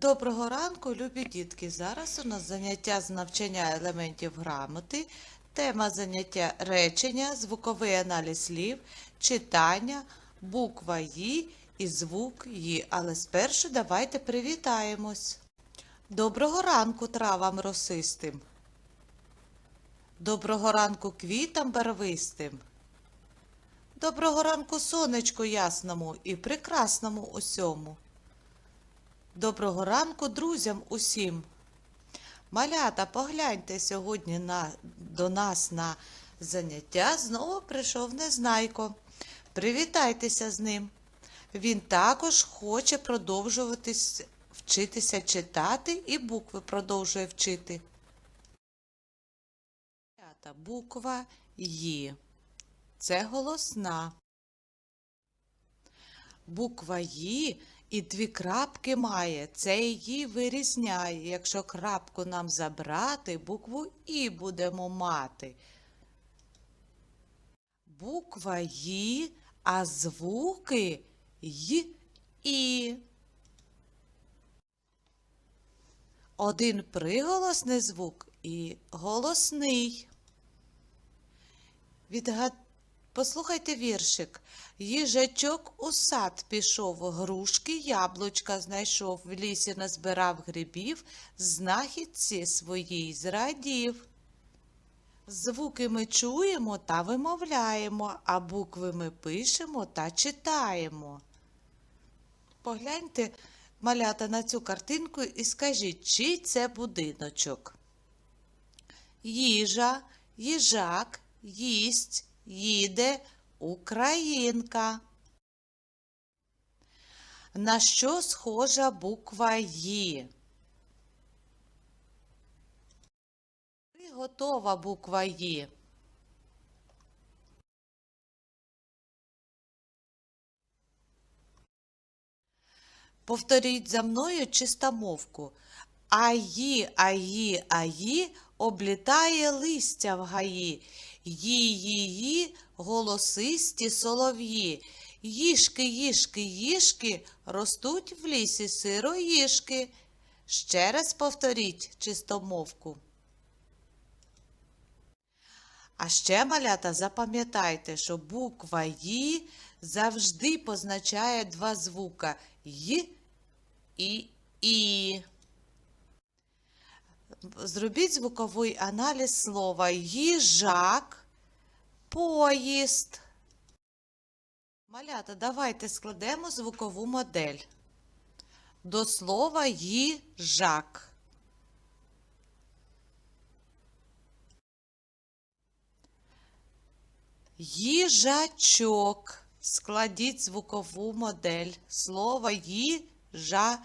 Доброго ранку, любі дітки! Зараз у нас заняття з навчання елементів грамоти, тема заняття речення, звуковий аналіз слів, читання, буква «Ї» і звук «Ї». Але спершу давайте привітаємось. Доброго ранку травам росистим. Доброго ранку квітам барвистим. Доброго ранку сонечку ясному і прекрасному усьому. Доброго ранку друзям усім. Малята, погляньте сьогодні на, до нас на заняття. Знову прийшов Незнайко. Привітайтеся з ним. Він також хоче продовжувати вчитися читати і букви продовжує вчити. Буква Ї. Це голосна. Буква «Ї» і дві крапки має. Це її вирізняє. Якщо крапку нам забрати, букву І будемо мати. Буква «Ї», а звуки «й» і. Один приголосний звук і голосний. Відгад... Послухайте віршик. Їжачок у сад пішов, грушки, яблучка знайшов, в лісі назбирав грибів, знахідці своїй зрадів. Звуки ми чуємо та вимовляємо, а букви ми пишемо та читаємо. Погляньте, малята, на цю картинку і скажіть, чий це будиночок? Їжа, їжак, їсть, їде, українка. На що схожа буква Ї? Готова буква Ї. Повторіть за мною чистомовку. Аї, аї, аї облітає листя в гаї. Її голосисті солов'ї. Їжки, їжки, їжки ростуть в лісі сироїжки. Ще раз повторіть чистомовку. А ще, малята, запам'ятайте, що буква «Ї» завжди позначає два звука «й» і «і». Зробіть звуковий аналіз слова їжак, поїзд. Малята, давайте складемо звукову модель. До слова їжак. Їжачок. Складіть звукову модель. Слово їжачок.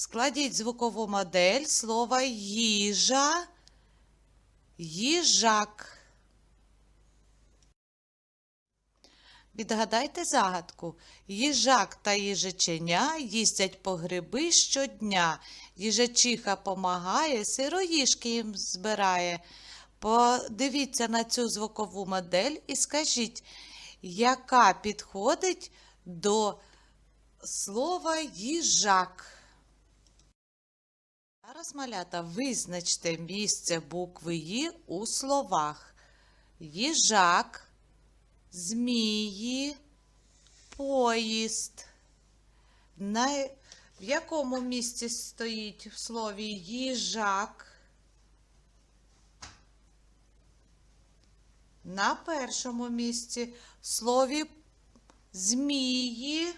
Складіть звукову модель слова їжа, їжак. Відгадайте загадку. Їжак та їжаченя їздять по гриби щодня. Їжачиха помагає, сироїжки їм збирає. Подивіться на цю звукову модель і скажіть, яка підходить до слова їжак. Зараз, малята, визначте місце букви «Ї» у словах. Їжак, змії, поїзд. На... В якому місці стоїть в слові їжак? На першому місці в слові змії.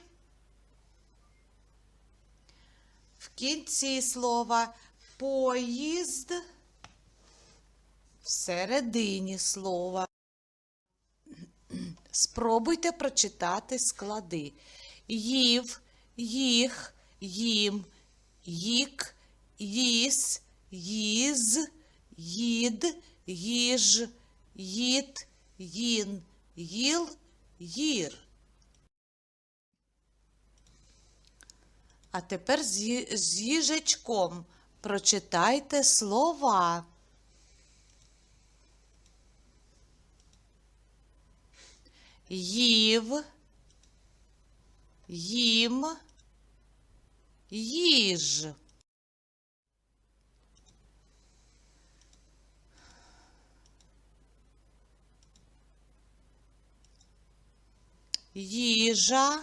В кінці слова поїзд. Всередині слова. Спробуйте прочитати склади. Їв, їх, їм, їк, їс, їз, їд, їж, їд, їн, їл, їр. А тепер з ї- з їжачком прочитайте слова. їв, їм, їж. Їжа,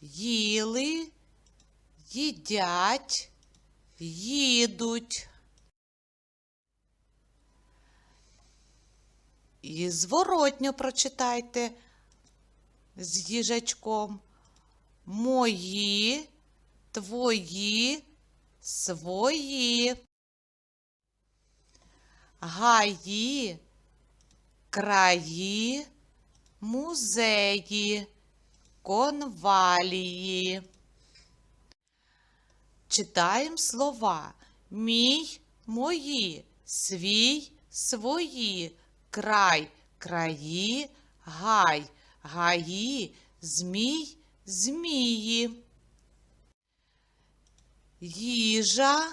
їли, їдять, їдуть. І зворотньо прочитайте з їжачком. Мої, твої, свої. Гаї, краї, музеї, конвалії. Читаємо слова мій, мої, свій, свої, край, краї, гай, гаї, змій, змії. Їжа,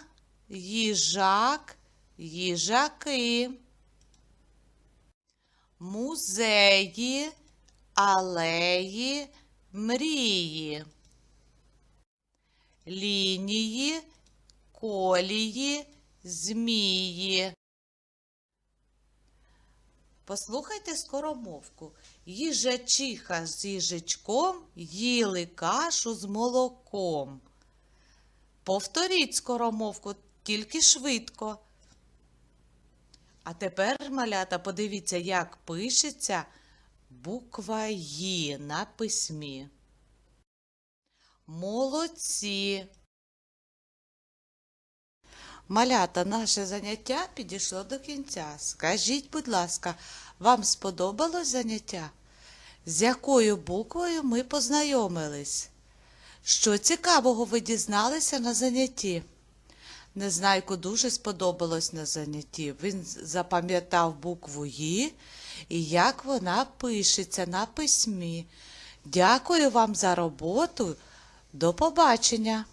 їжак, їжаки. Музеї, алеї, мрії. Лінії, колії, змії. Послухайте скоромовку. Їжачиха з їжачком їли кашу з молоком. Повторіть скоромовку тільки швидко. А тепер, малята, подивіться, як пишеться буква «Ї» на письмі. Молодці. Малята, наше заняття підійшло до кінця. Скажіть, будь ласка, вам сподобалось заняття? З якою буквою ми познайомились? Що цікавого ви дізналися на занятті? Незнайку дуже сподобалось на занятті. Він запам'ятав букву «Ї» і як вона пишеться на письмі. Дякую вам за роботу. До побачення!